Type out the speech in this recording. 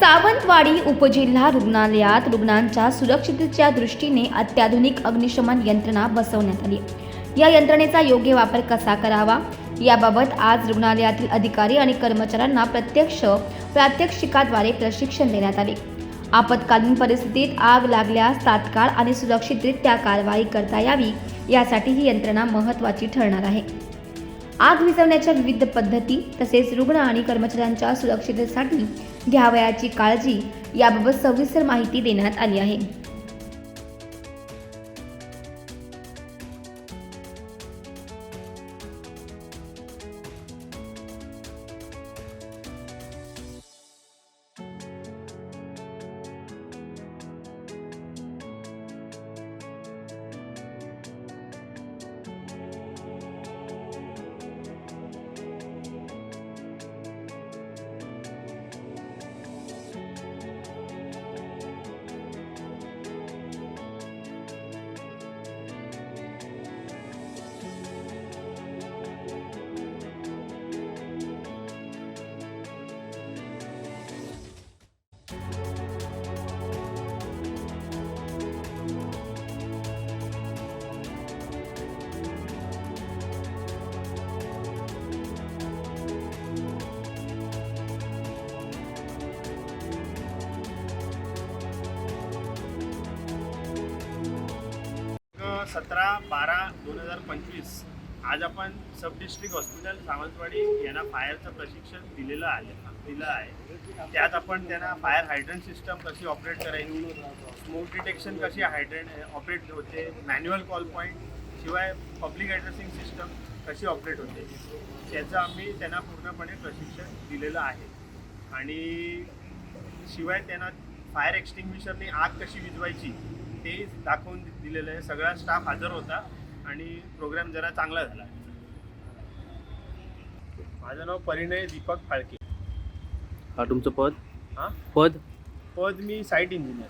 सावंतवाडी उपजिल्हा रुग्णालयात रुग्णांच्या सुरक्षिततेच्या दृष्टीने अत्याधुनिक अग्निशमन यंत्रणा बसवण्यात आली. या यंत्रणेचा योग्य वापर कसा करावा? याबाबत आज रुग्णालयातील अधिकारी आणि कर्मचाऱ्यांना प्रत्यक्ष प्रात्यक्षिकाद्वारे प्रशिक्षण देण्यात आले. आपत्कालीन परिस्थितीत आग लागल्यास तात्काळ आणि सुरक्षितरित्या कारवाई करता यावी यासाठी ही यंत्रणा महत्त्वाची ठरणार आहे. आग विझवण्याच्या विविध पद्धती तसेच रुग्ण आणि कर्मचाऱ्यांच्या सुरक्षिततेसाठी घ्यावयाची काळजी याबाबत सविस्तर माहिती देण्यात आली आहे. सतरा बारा दोन हजार पंचवीस आज आपण सब डिस्ट्रिक्ट हॉस्पिटल सावंतवाडी यांना फायरचं प्रशिक्षण दिलेलं आहे दिलं आहे. त्यात आपण त्यांना फायर हायड्रन सिस्टम कशी ऑपरेट करायची स्मोक डिटेक्शन कशी हायड्रंट ऑपरेट होते मॅन्युअल कॉल पॉईंट शिवाय पब्लिक ॲड्रेसिंग सिस्टम कशी ऑपरेट होते त्याचं आम्ही त्यांना पूर्णपणे प्रशिक्षण दिलेलं आहे. आणि शिवाय त्यांना फायर एक्स्टिंग्विशरने आग कशी विजवायची ते दाखवून दिलेलं आहे. सगळा स्टाफ हजर होता आणि प्रोग्राम जरा चांगला झाला. माझं नाव परिणय दीपक फाळके. हा तुमचं पद? हां? पद? पद मी साईट इंजिनियर